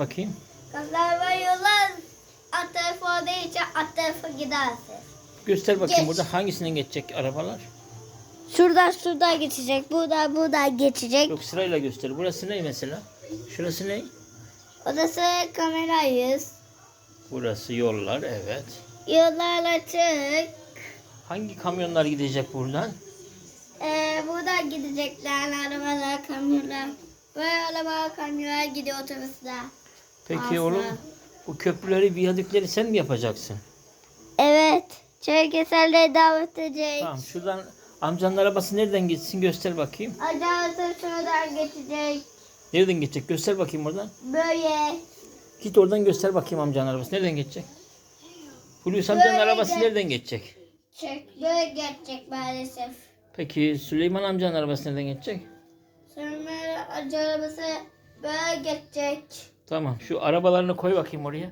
bakayım. Ve yollar alt tarafa için alt tarafa gidersiniz. Göster bakayım Geç. burada hangisinden geçecek arabalar? Şuradan şuradan geçecek. Buradan buradan geçecek. Yok sırayla göster. Burası ne mesela? Şurası ne? Odası kamerayız. Burası yollar evet. Yollar açık. Hangi kamyonlar gidecek buradan? Ee, buradan gidecekler arabalar, kamyonlar. Böyle araba, kamyonlar gidiyor otobüsler. Peki Fazla. oğlum bu köprüleri, viyadükleri sen mi yapacaksın? Evet. Çerkeselleri davet edecek. Tamam şuradan amcanın arabası nereden geçsin göster bakayım. Ajansı şuradan geçecek. Nereden geçecek göster bakayım oradan. Böyle. Git oradan göster bakayım amcanın arabası nereden geçecek. Hulusi amcanın Böyle arabası de- nereden geçecek? Çek. Böyle geçecek maalesef. Peki Süleyman amcanın arabası nereden geçecek? Sonra arabası böyle geçecek. Tamam şu arabalarını koy bakayım oraya.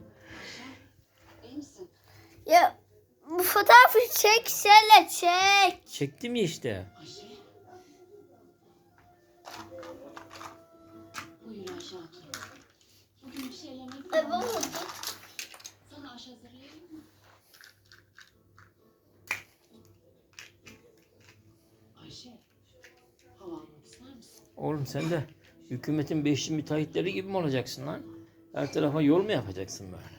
Ya bu fotoğrafı çek, şöyle çek. Çekti mi işte? Misin? Oğlum sen de hükümetin beşli müteahhitleri gibi mi olacaksın lan? Her tarafa yol mu yapacaksın böyle?